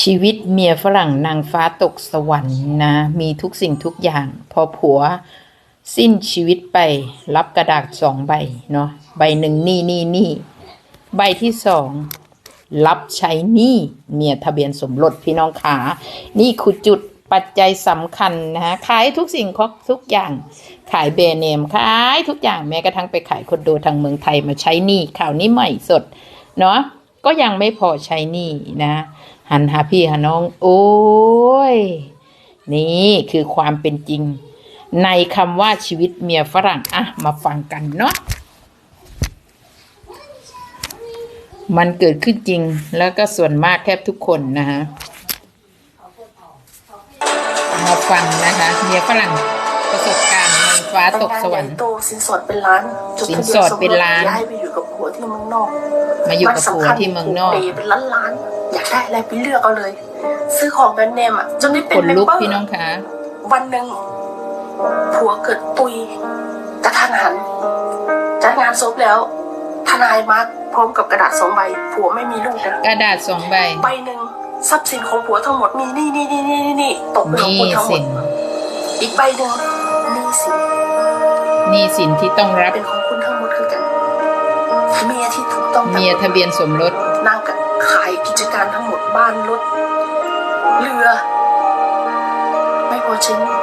ชีวิตเมียฝรั่งนางฟ้าตกสวรรค์นะ มีทุกสิ่งทุกอย่าง พอผัวสิ้นชีวิตไปรับกระดาษสองใบเนาะใบหนึ่งนี่นี่นี่ใบที่สองรับใช้หนี้เมียทะเบียนสมรสพี่น้องขา นี่คือจุดปัจจัยสำคัญนะฮะขายทุกสิ่งทุกอย่าง ขายแบรนด์เนมขายทุกอย่างแม้กระทั่งไปขายคอนโดทางเมืองไทยมาใช้หนี้ข่าวนี้ใหม่สดเนาะก็ยังไม่พอใช้หนี้นะ หันหาพี่หาน้อง โอ้ย นี่คือความเป็นจริง ในคำว่าชีวิตเมียฝรั่งอะมาฟังกันเนาะมันเกิดขึ้นจริงแล้วก็ส่วนมากแทบทุกคนนะฮะมาฟังนะคะเมียฝรั่งประสบการณ์นางฟ้าตกสวรรค์โตสินสอดเป็นล้านจดทะบียสินสอดเป็นล้านย้ายไปอยู่กับผัวที่เมืองนอก มาอยู่กับผัวที่เมืองนอกเปย์เป็นล้านล้านๆ อยากได้อะไรไปเลือกเอาเลย ซื้อของแบรนด์เนมอะจนได้เป็นขนลุกเมเบอร์พี่น้องคะวันหนึ่งผัวเกิดตุยกระทันหันจัดงานศพแล้ว ทนายมาพร้อมกับกระดาษสองใบ ผัวไม่มีลูกนะกระดาษสองใบใบหนึ่งทรัพย์สินของผัวทั้งหมดมีนี่นี่นี่นี่นี่นี่ตกเป็นของนี่ผัวทั้งหมสิดนอีกใบหนึ่งหนี่สินนี่สินที่ต้องรับเป็นของคุณทั้งหมดคือกัน เมียที่ถูกต้องตามเมียทะเบียนสมรส นางก็ขาย กิจการทั้งหมดบ้านรถเรือ ไม่พอใช้หนี้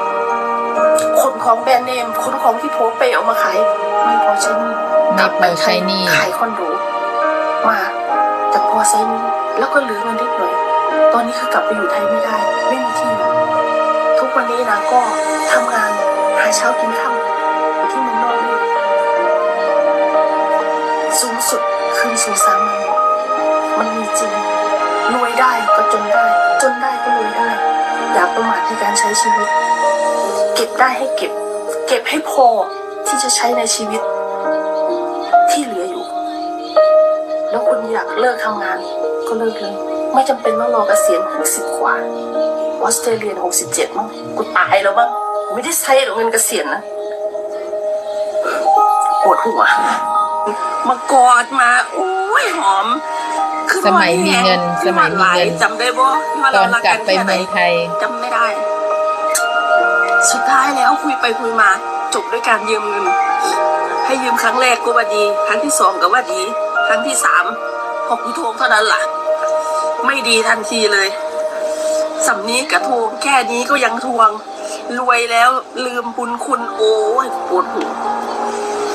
คนของแบรนด์เนมคนของที่โพเปเอามาขายไม่พอใช้หนี้ไม่พอใช้หนี้ขายคอนโดมาแต่พอใช้หนี้แล้วก็เหลือเงินนิดหน่อย ตอนนี้คือกลับไปอยู่ไทยไม่ได้ ไม่มีที่อยู่ทุกวันนี้นางก็ทำงานหาเช้ากินค่ำอยู่ที่เมืองนอกนี่สูงสุดคืนสู่สามัญ ก็รวยได้ อย่าประมาทในการใช้ชีวิต เก็บได้ให้เก็บ เก็บให้พอที่จะใช้ในชีวิต ที่เหลืออยู่ แล้วคุณอยากเลิกทำงาน ก็เลิกเลยไม่จำเป็นต้องรอเกษียณหกสิบกว่าออสเตรเลียหกสิบเจ็ดมั้งกูตายแล้วบ้างไม่ได้ใช้หรอกเงินเกษียณนะปวดหัวมากอดมาโอ้ยหอม สมัยมีเงินที่สมัยมีเงินจำได้บ่ที่ว่าตเราอนรักกลักับนไปแค่ไหนเมืองไทยจำไม่ได้ สุดท้ายแล้วคุยไปคุยมา จบด้วยการยืมเงิน ให้ยืมครั้งแรกก็ว่าดี ครั้งที่สองก็ว่าดี ครั้งที่สามพอกูทวงเท่านั้นล่ะ ไม่ดีทันทีเลยสำนี้กระทวงแค่นี้ก็ยังทวง รวยแล้วลืมบุญคุณโอ้ยปวดหัว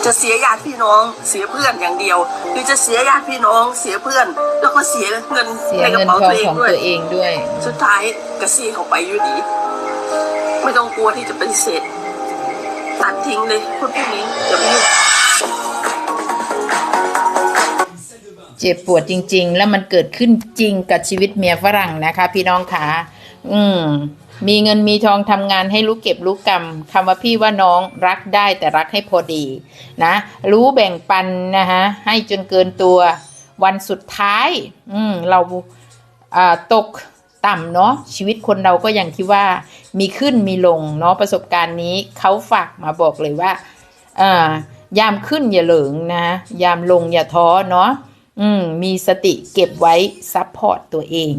จะเสียญาติพี่น้องเสียเพื่อนอย่างเดียว หรือจะเสียญาติพี่น้องเสียเพื่อน แล้วก็เสียเงินเสียในกระเงินเป๋าทอตังวเองของด้วยตัวเองด้วย สุดท้ายกระซี่เขาไปอยู่ดี ไม่ต้องกลัวที่จะปฏิเสธตัดทิ้งเลยคนพวกนี้อย่าไปยุ่งเจ็บปวดจริง ๆ แล้วมันเกิดขึ้นจริงกับชีวิตเมียฝรั่งนะคะ พี่น้องคะอืม มีเงินมีทองทำงานให้รู้เก็บรู้กรรมคำว่าพี่ว่าน้องรักได้แต่รักให้พอดีนะ รู้แบ่งปันนะฮะให้จนเกินตัววันสุดท้าย อืมเราอ่าตกต่ำเนาะชีวิตคนเราก็อย่างที่ว่ามีขึ้นมีลงเนาะประสบการณ์นี้เขาฝากมาบอกเลยว่าอ่ายามขึ้นอย่าเหลิงนะ ยามลงอย่าท้อเนาะอืมมีสติเก็บไว้ซัพพอร์ตตัวเอง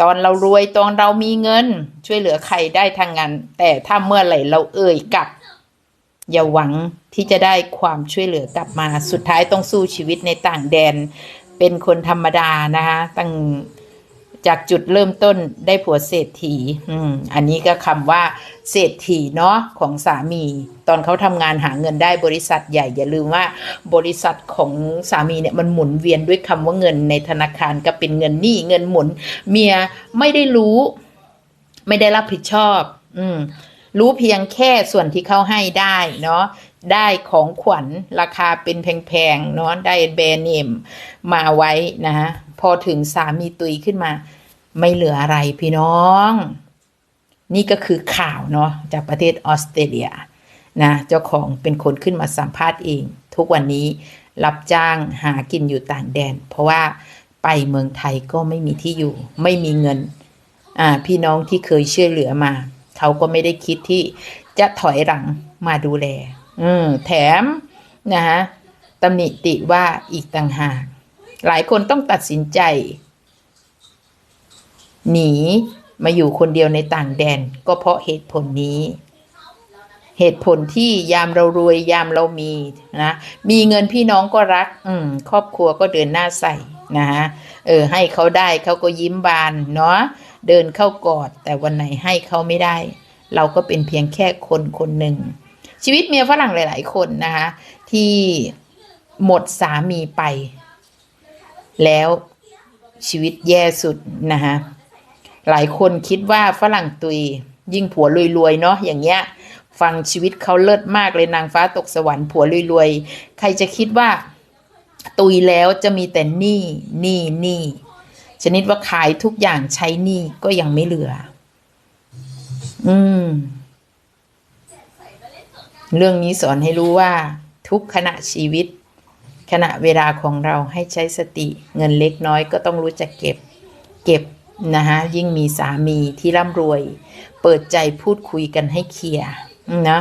ตอนเรารวยตอนเรามีเงิน ช่วยเหลือใครได้ทางงาน แต่ถ้าเมื่อไหร่เราเอ่ยกลับ อย่าหวังที่จะได้ความช่วยเหลือกลับมา สุดท้ายต้องสู้ชีวิตในต่างแดน เป็นคนธรรมดานะคะตั้ง จากจุดเริ่มต้นได้ผัวเศรษฐี อืม อันนี้ก็คำว่าเศรษฐีเนาะของสามี ตอนเขาทำงานหาเงินได้บริษัทใหญ่ อย่าลืมว่าบริษัทของสามีเนี่ยมันหมุนเวียนด้วยคำว่าเงินในธนาคารก็เป็นเงินหนี้เงินหมุน เมียไม่ได้รู้ ไม่ได้รับผิดชอบ อืมรู้เพียงแค่ส่วนที่เขาให้ได้เนาะ ได้ของขวัญราคาเป็นแพงๆเนาะได้แบรนด์เนมมาไว้นะฮะพอถึงสามีตุยขึ้นมา ไม่เหลืออะไรพี่น้อง นี่ก็คือข่าวเนาะจากประเทศออสเตรเลียนะเจ้าของเป็นคนขึ้นมาสัมภาษณ์เอง ทุกวันนี้รับจ้างหากินอยู่ต่างแดน เพราะว่าไปเมืองไทยก็ไม่มีที่อยู่ ไม่มีเงินอ่าพี่น้องที่เคยช่วยเหลือมา เขาก็ไม่ได้คิดที่จะถอยหลังมาดูแล อืมแถมนะฮะตำหนิติว่าอีกต่างหาก หลายคนต้องตัดสินใจ หนีมาอยู่คนเดียวในต่างแดน ก็เพราะเหตุผลนี้ เหตุผลที่ยามเรารวยยามเรามีนะมีเงินพี่น้องก็รัก อืมครอบครัวก็เดินหน้าใส่นะฮะเออ ให้เขาได้เขาก็ยิ้มบานเนาะเดินเข้ากอด แต่วันไหนให้เขาไม่ได้ เราก็เป็นเพียงแค่คนคนหนึ่ง ชีวิตเมียฝรั่งหลาย ๆ คนนะคะ ที่หมดสามีไป แล้วชีวิตแย่สุดนะคะหลายคนคิดว่าฝรั่งตุยยิ่งผัวรวย ๆ เนาะอย่างเงี้ย ฟังชีวิตเขาเลิศมากเลยนางฟ้าตกสวรรค์ผัวรวย ๆ ใครจะคิดว่า ตุยแล้วจะมีแต่หนี้หนี้หนี้ชนิดว่าขายทุกอย่างใช้หนี้ก็ยังไม่เหลือ อืม เรื่องนี้สอนให้รู้ว่า ทุกขณะชีวิต ขณะเวลาของเราให้ใช้สติ เงินเล็กน้อยก็ต้องรู้จักเก็บ เก็บนะคะยิ่งมีสามีที่ร่ำรวย เปิดใจพูดคุยกันให้เคลียร์นะ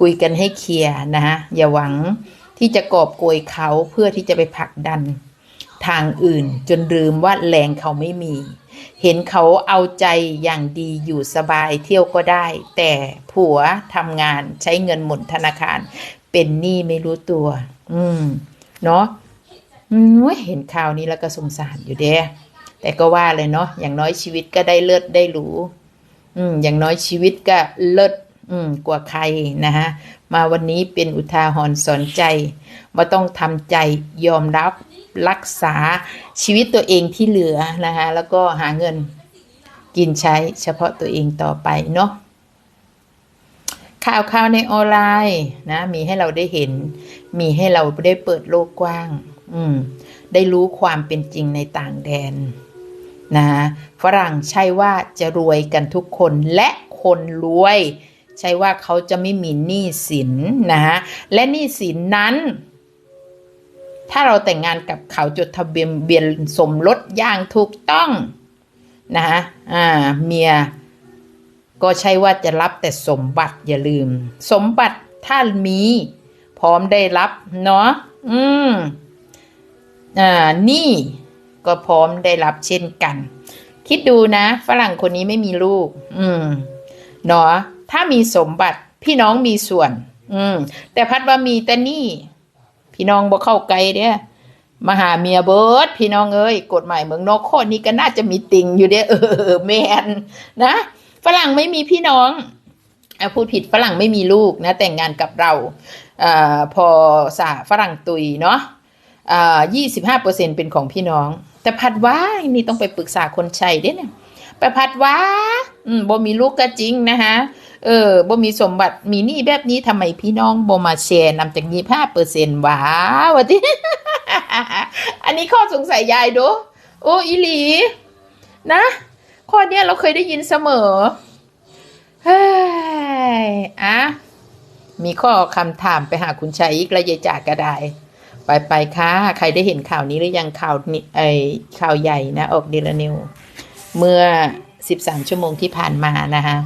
คุยกันให้เคลียร์นะคะอย่าหวังที่จะกอบโกยเขาเพื่อที่จะไปผลักดันทางอื่นจนลืมว่าแรงเขาไม่มี เห็นเขาเอาใจอย่างดีอยู่สบายเที่ยวก็ได้ แต่ผัวทำงานใช้เงินหมุนธนาคาร เป็นหนี้ไม่รู้ตัว อืม เนาะอืมเว้ยเห็นข่าวนี้แล้วก็สงสารอยู่เด้แต่ก็ว่าเลยเนาะอย่างน้อยชีวิตก็ได้เลิศได้หรูอืมอย่างน้อยชีวิตก็เลิศ อืมกว่าใครนะฮะมาวันนี้เป็นอุทาหรณ์สอนใจว่าต้องทำใจยอมรับรักษาชีวิตตัวเองที่เหลือนะคะแล้วก็หาเงินกินใช้เฉพาะตัวเองต่อไปเนาะข่าวข่าวในออนไลน์นะมีให้เราได้เห็น มีให้เราได้เปิดโลกกว้าง อืม ได้รู้ความเป็นจริงในต่างแดนนะฝรั่งใช่ว่าจะรวยกันทุกคนและคนรวย ใช่ว่าเขาจะไม่มีหนี้สินนะฮะและหนี้สินนั้น ถ้าเราแต่งงานกับเขาจดทะเบียนเบียนสมรสอย่างถูกต้องนะฮะอ่าเมียก็ใช่ว่าจะรับแต่สมบัติอย่าลืม สมบัติถ้ามีพร้อมได้รับเนาะอืมอ่านี่ก็พร้อมได้รับเช่นกัน คิดดูนะ ฝรั่งคนนี้ไม่มีลูก อืมเนาะ ถ้ามีสมบัติพี่น้องมีส่วน อืม แต่พัดว่ามีแต่นี่ พี่น้องบ่เข้าไกลเด้อมาหาเมียเบิร์ดพี่น้องเอ้ยกฎหมายเมืองนอกข้อนี้ก็น่าจะมีติงอยู่เด้อเออแมนนะฝรั่งไม่มีพี่น้องอพูดผิดฝรั่งไม่มีลูกนะ แต่งงานกับเราอ่าพอสาฝรั่งตุยเนาะอ่ายี่สิบห้าเปอร์เซ็นเป็นของพี่น้อง แต่พัดว่านี่ต้องไปปรึกษาคนใช้เด้เนี่ย ไปพัดว่าอืมบ่มีลูกก็จริงนะคะเออบ่มีสมบัติมีหนี้แบบนี้ทำไมพี่น้องบ่มาแชร์นำจากยี่ห้าเปอร์เซ็นว้าวะที่อันนี้ข้อสงสัยยายดูโอ้อีหลี นะ ข้อเนี้ยเราเคยได้ยินเสมอเฮ้ยอะมีข้อคำถามไปหาคุณชัยอีกระยายจากก็ได้ไปไปค่ะ ใครได้เห็นข่าวนี้หรือยังข่าวนี้ไอข่าวใหญ่นะ ออกเดลนิว เมื่อ 13 ชั่วโมงที่ผ่านมานะคะ